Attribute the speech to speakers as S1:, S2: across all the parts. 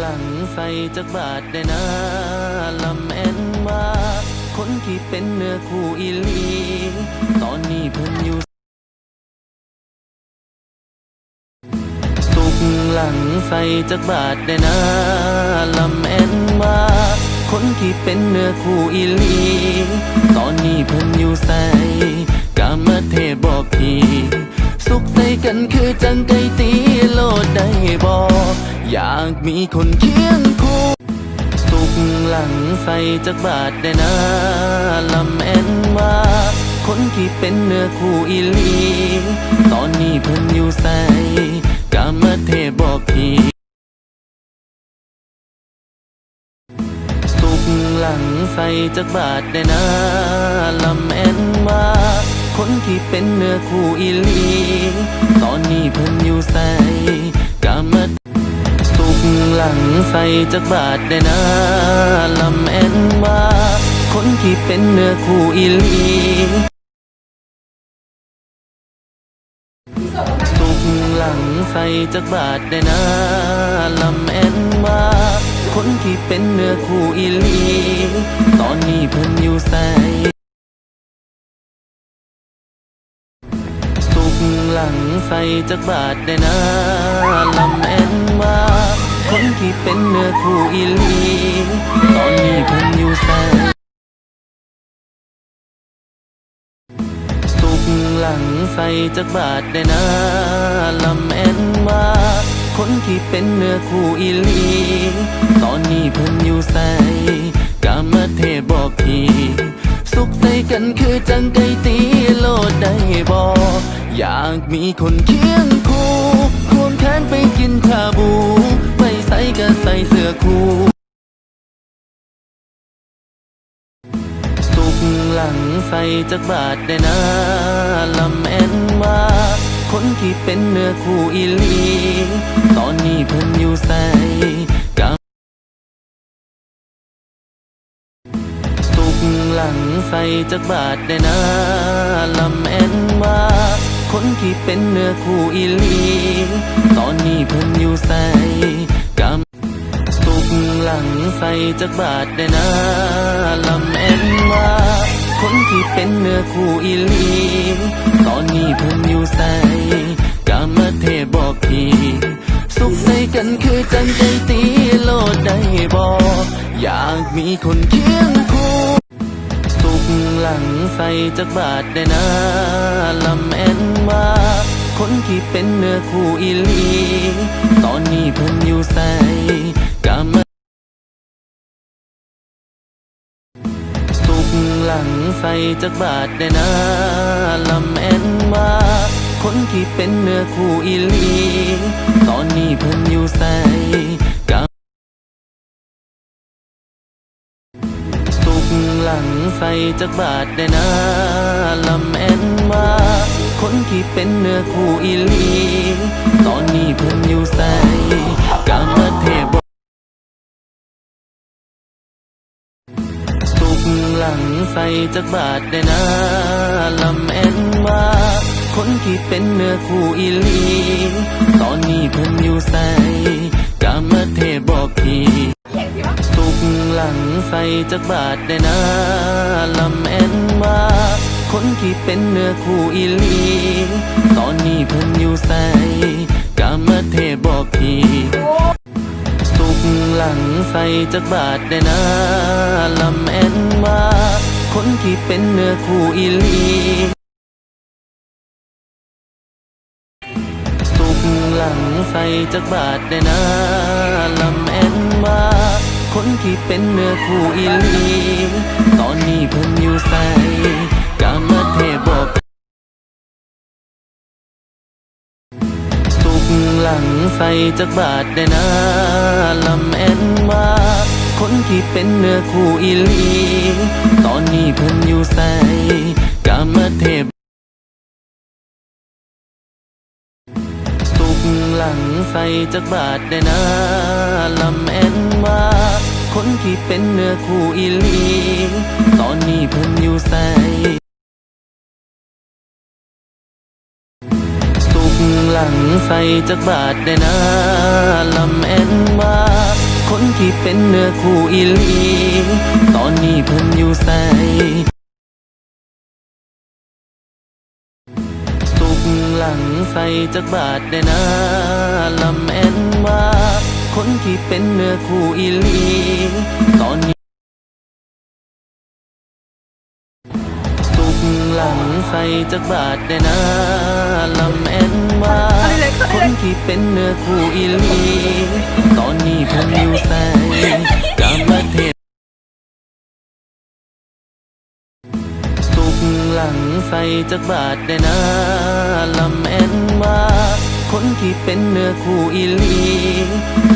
S1: หลังใส่จักบาทได้นะลำแอนว่า คนที่เป็นเนื้อคู่อีลี ตอนนี้เพิ่นอยู่สุกหลังใส่จักบาทได้นะลำแอนว่า คนที่เป็นเนื้อคู่อีลี ตอนนี้เพิ่นอยู่ใส่กามาเทศบอกพี่สุขใส่กันคือจังไกตี มีคนเคียงคู่สุกหลังใส่จักบาทได้นะลำแอนว่าคนที่เป็นเนื้อคู่อีลี ตอนนี้เพิ่นอยู่ใส่กามาเทบอกพี่สุกหลังใส่จักบาทได้นะลำแอนว่าคนที่เป็นเนื้อคู่อีลี ตอนนี้เพิ่นอยู่ใส่กามา ใส่จักบาทได้นะลำแอนว่า คนที่เป็นเนื้อคู่อีลีสุกหลังใส่จักบาทได้นะลำแอนว่าคนที่เป็นเนื้อคู่อีลี ตอนนี้เพิ่นอยู่ใส่สุกหลังใส่จักบาทได้นะลำแอนว่า คนที่เป็นเนื้อคู่อีลี ตอนนี้เพิ่นอยู่ใส่สุกหลังใส่จักบาทได้นะลำแอนว่า คนที่เป็นเนื้อคู่อีลี ตอนนี้เพิ่นอยู่ใส่กามาเทบอกพี่สุขใส่กันคือจังไกตีโลดได้บออยากมีคนเคียงคู่ควงแขนไปกินชา ใส่จักบาทได้นะลำแอนว่า คนที่เป็นเนื้อคู่อีลี ตอนนี้เพิ่นอยู่ใส่กาสุกหลังใส่จักบาทได้นะลำแอนว่า คนที่เป็นเนื้อคู่อีลี ตอนนี้เพิ่นอยู่ใส่กาสุกหลังใส่จักบาทได้นะลำ คนที่เป็นเนื้อคู่อีลีตอนนี้เพิ่นอยู่ใส่กามเทศบอกพี่สุขใส่กันคือจังใจตีโลดได้บออยากมีคนเคียงคู่สุกหลังใส่จักบาทได้นะลำแอนว่าคนที่เป็นเนื้อคู่อีลี จักบาทได้นะลำแอนว่าคนที่เป็นเนื้อคู่อีลี ตอนนี้เพิ่นอยู่ใส่กาสุกหลังใส่จักบาทได้นะลำแอนว่าคนที่เป็นเนื้อคู่อีลี ตอนนี้เพิ่นอยู่ใส่กามเทศ หลังใส่จักบาทได้นะลำแอนว่าคนที่เป็นเนื้อคู่อีลี ตอนนี้เพิ่นอยู่ใส่กามเทศบอกพี่สุกหลังใส่จักบาทได้นะลำแอนว่าคนที่เป็นเนื้อคู่อีลี ตอนนี้เพิ่นอยู่ใส่กามเทศบอกพี่ หลังใส่จักบาทได้นะลำแอนว่า คนที่เป็นเนื้อคู่อีลีสุกหลังใส่จักบาทได้นะลำแอนว่า คนที่เป็นเนื้อคู่อีลี ตอนนี้เพิ่นอยู่ใส่ ใส่จักบาทได้นะลำแอนว่า คนที่เป็นเนื้อคู่อีลี ตอนนี้เพิ่นอยู่ใส่กามเทศสุกหลังใส่จักบาทได้นะลำแอนว่า คนที่เป็นเนื้อคู่อีลี ตอนนี้เพิ่นอยู่ใส่ ลังใส่จักบาทได้นะลำแอนว่าที่เป็นเนื้อคู่อีลี ตอนนี้เพิ่นอยู่ใสสุกหลังใส่จักบาทได้นะลำแม่นว่า คนที่เป็นเนื้อคู่อีลี ตอนนี้ ใส่จักบาทได้นะลำแม่นว่าคนที่เป็นเนื้อคู่อีหลีตอนนี้เพิ่นอยู่ใส่กามเทศสุกหลังใส่จักบาทได้นะลำแม่นว่าคนที่เป็นเนื้อคู่อีหลี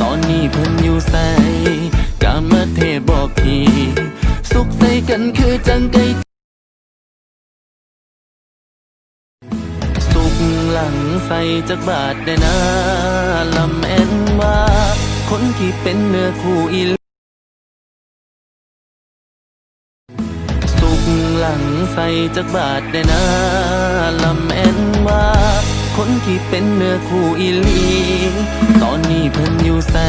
S1: ตอนนี้เพิ่นอยู่ใส่กามเทศบอกทีสุขใส่กันคือจังไก ใส่จากบาทได้นะลำแอนว่า คนที่เป็นเนื้อคู่อีลีสุกหลังใส่จากบาทได้นะลำแอนว่า คนที่เป็นเนื้อคู่อีลี ตอนนี้เพิ่นอยู่ใส่